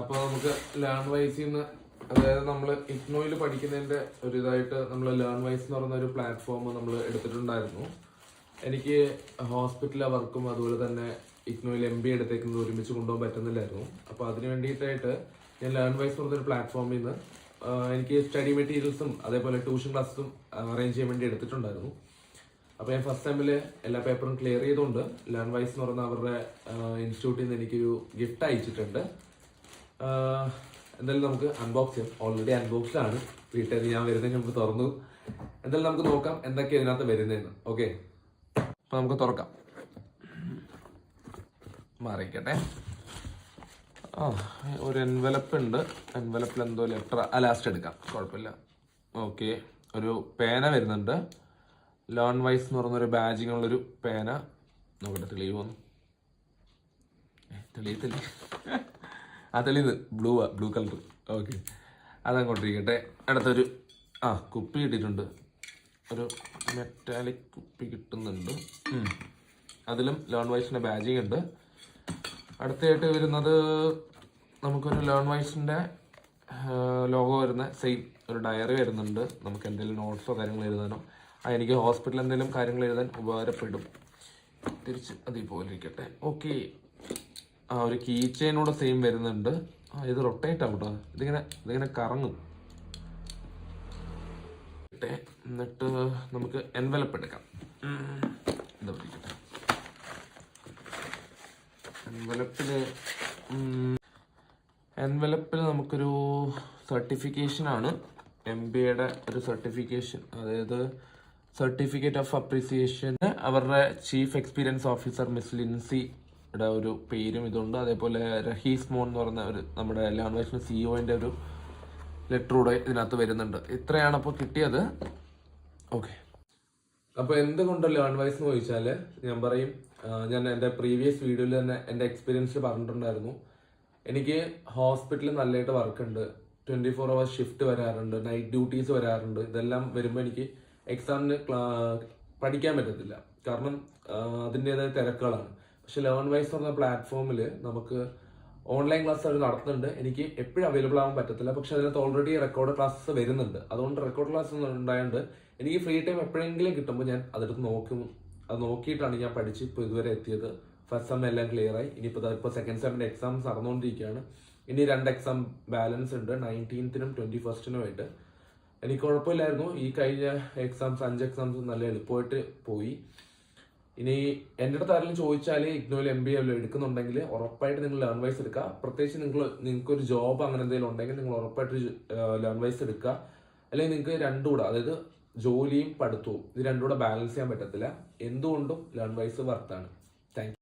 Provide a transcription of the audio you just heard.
അപ്പോൾ നമുക്ക് ലേൺ വൈസിൽ നിന്ന് അതായത് നമ്മൾ ഇഗ്നോയിൽ പഠിക്കുന്നതിന്റെ ഒരു ഇതായിട്ട് നമ്മൾ ലേൺ വൈസ് എന്ന് പറയുന്ന ഒരു പ്ലാറ്റ്ഫോം നമ്മൾ എടുത്തിട്ടുണ്ടായിരുന്നു. എനിക്ക് ഹോസ്പിറ്റലിലെ വർക്കും അതുപോലെ തന്നെ ഇഗ്നോയിൽ എം ബി എടുത്തേക്കുന്നത് ഒരുമിച്ച് കൊണ്ടുപോകാൻ പറ്റുന്നില്ലായിരുന്നു. അപ്പോൾ അതിന് വേണ്ടിയിട്ടായിട്ട് ഞാൻ ലേൺ വൈസ് പറഞ്ഞൊരു പ്ലാറ്റ്ഫോമിൽ നിന്ന് എനിക്ക് സ്റ്റഡി മെറ്റീരിയൽസും അതേപോലെ ട്യൂഷൻ ക്ലാസ്സും അറേഞ്ച് ചെയ്യാൻ വേണ്ടി എടുത്തിട്ടുണ്ടായിരുന്നു. അപ്പോൾ ഞാൻ ഫസ്റ്റ് ടൈമിൽ എല്ലാ പേപ്പറും ക്ലിയർ ചെയ്തുകൊണ്ട് ലേൺ വൈസ് എന്ന് പറയുന്ന അവരുടെ ഇൻസ്റ്റിറ്റ്യൂട്ടിൽ നിന്ന് എനിക്കൊരു ഗിഫ്റ്റ് അയച്ചിട്ടുണ്ട്. എന്തായാലും നമുക്ക് അൺബോക്സ് ചെയ്യാം. ഓൾറെഡി അൺബോക്സിലാണ് വീട്ടിൽ ഞാൻ വരുന്നതിന് മുമ്പ് തുറന്നു. എന്തായാലും നമുക്ക് നോക്കാം എന്തൊക്കെയാണ് ഇതിനകത്ത് വരുന്നതെന്ന്. ഓക്കെ അപ്പോൾ നമുക്ക് തുറക്കാം. മാറിക്കട്ടെ. ആ ഒരു എൻവലപ്പ് ഉണ്ട്. എൻവലപ്പിൽ എന്തോ ലെറ്റർ ആ ലാസ്റ്റ് എടുക്കാം. കുഴപ്പമില്ല. ഓക്കെ ഒരു പേന വരുന്നുണ്ട്. ലോൺ വൈസ് എന്ന് ഒരു ബാജിങ് ഉള്ളൊരു പേന. നോക്കട്ടെ തെളിയുമോ തെളിയത്തില്ലേ? ആ തെളിയുന്നത് ബ്ലൂ ആ ബ്ലൂ കളർ ഓക്കെ അതങ്ങോട്ടിരിക്കട്ടെ. അടുത്തൊരു ആ കുപ്പി കിട്ടിയിട്ടുണ്ട്. ഒരു മെറ്റാലിക് കുപ്പി കിട്ടുന്നുണ്ട്. അതിലും ലോൺ വൈസിന്റെ ബാജിങ് ഉണ്ട്. അടുത്തായിട്ട് വരുന്നത് നമുക്കൊരു ലോൺ വൈസിന്റെ ലോഗോ വരുന്ന സെയിം ഒരു ഡയറി വരുന്നുണ്ട്. നമുക്ക് എന്തെങ്കിലും നോട്ട്സോ കാര്യങ്ങൾ എഴുതാനോ. ആ എനിക്ക് ഹോസ്പിറ്റലിൽ എന്തെങ്കിലും കാര്യങ്ങൾ എഴുതാൻ ഉപകാരപ്പെടും. തിരിച്ച് അതിൽ പോലിരിക്കട്ടെ ഓക്കെ ആ ഒരു കീ ചെയിനൂടെ സെയിം വരുന്നുണ്ട്. ആ ഇത് റൊട്ടേറ്റ് ആവട്ടോ ഇതിങ്ങനെ ഇതിങ്ങനെ കറങ്ങും. എന്നിട്ട് നമുക്ക് എൻവലപ്പ് എടുക്കാം. എന്താ പിടിക്കട്ടെ. എൻവലപ്പിൽ എൻവലപ്പിൽ നമുക്കൊരു സർട്ടിഫിക്കേഷൻ ആണ്. എം ബി എയുടെ ഒരു സർട്ടിഫിക്കേഷൻ അതായത് സർട്ടിഫിക്കറ്റ് ഓഫ് അപ്രീസിയേഷൻ അവരുടെ ചീഫ് എക്സ്പീരിയൻസ് ഓഫീസർ മിസ് ലിൻസിയുടെ ഒരു പേരും ഇതുണ്ട്. അതേപോലെ റഹീസ് മോൻ എന്ന് പറയുന്ന ഒരു നമ്മുടെ ലാംഗ്വേജ് സിഇഒന്റെ ഒരു ലെറ്റർ കൂടെ ഇതിനകത്ത് വരുന്നുണ്ട്. ഇത്രയാണ് അപ്പോൾ കിട്ടിയത്. ഓക്കെ അപ്പോൾ എന്തുകൊണ്ട് ലേൺ വൈസ് എന്ന് ചോദിച്ചാൽ ഞാൻ പറയും ഞാൻ എന്റെ പ്രീവിയസ് വീഡിയോയിൽ തന്നെ എന്റെ എക്സ്പീരിയൻസ് പറഞ്ഞിട്ടുണ്ടായിരുന്നു. എനിക്ക് ഹോസ്പിറ്റലിൽ നല്ലതായിട്ട് വർക്ക് ഉണ്ട്. ട്വന്റി ഫോർ അവേഴ്സ് ഷിഫ്റ്റ് വരാറുണ്ട് നൈറ്റ് ഡ്യൂട്ടീസ് വരാറുണ്ട്. ഇതെല്ലാം വരുമ്പോൾ എനിക്ക് എക്സാമിന് പഠിക്കാൻ പറ്റത്തില്ല. കാരണം അതിന്റെതായ തിരക്കുകളാണ്. പക്ഷെ ലേൺ വൈസ് പറഞ്ഞ പ്ലാറ്റ്ഫോമിൽ നമുക്ക് ഓൺലൈൻ ക്ലാസ് അവർ നടത്തുന്നുണ്ട്. എനിക്ക് എപ്പോഴും അവൈലബിൾ ആവാൻ പറ്റത്തില്ല. പക്ഷെ അതിനകത്ത് ഓൾറെഡി റെക്കോർഡ് ക്ലാസ്സസ് വരുന്നുണ്ട്. അതുകൊണ്ട് റെക്കോർഡ് ക്ലാസ് ഉണ്ടായതുകൊണ്ട് എനിക്ക് ഫ്രീ ടൈം എപ്പോഴെങ്കിലും കിട്ടുമ്പോൾ ഞാൻ അതെടുത്ത് നോക്കും. അത് നോക്കിയിട്ടാണ് ഞാൻ പഠിച്ച് ഇപ്പോൾ ഇതുവരെ എത്തിയത്. ഫസ്റ്റ് സെം എല്ലാം ക്ലിയർ ആയി. ഇനിയിപ്പോൾ ഇപ്പോൾ സെക്കൻഡ് സെമ്മിന്റെ എക്സാംസ് നടന്നുകൊണ്ടിരിക്കുകയാണ് ഇനി രണ്ട് എക്സാം ബാലൻസ് ഉണ്ട്. നയന്റീൻത്തിനും ട്വന്റി ഫസ്റ്റിനുമായിട്ട് എനിക്ക് കുഴപ്പമില്ലായിരുന്നു. ഈ കഴിഞ്ഞ എക്സാംസ് അഞ്ച് എക്സാംസ് നല്ല എളുപ്പമായിട്ട് പോയി. ഇനി എന്റെ അടുത്ത് ആരെങ്കിലും ചോദിച്ചാൽ ഇഗ്നോയിൽ എം ബി എ എടുക്കുന്നുണ്ടെങ്കിൽ ഉറപ്പായിട്ട് നിങ്ങൾ ലേൺ വൈസ് എടുക്കുക. പ്രത്യേകിച്ച് നിങ്ങൾ നിങ്ങൾക്കൊരു ജോബ് അങ്ങനെ എന്തെങ്കിലും ഉണ്ടെങ്കിൽ നിങ്ങൾ ഉറപ്പായിട്ട് ലേൺ വൈസ് എടുക്കുക. അല്ലെങ്കിൽ നിങ്ങൾക്ക് രണ്ടും കൂടെ അതായത് ജോലിയും പഠിത്തവും ഇത് രണ്ടും കൂടെ ബാലൻസ് ചെയ്യാൻ പറ്റത്തില്ല. എന്തുകൊണ്ടും ലേൺ വൈസ് വർത്താണ് താങ്ക്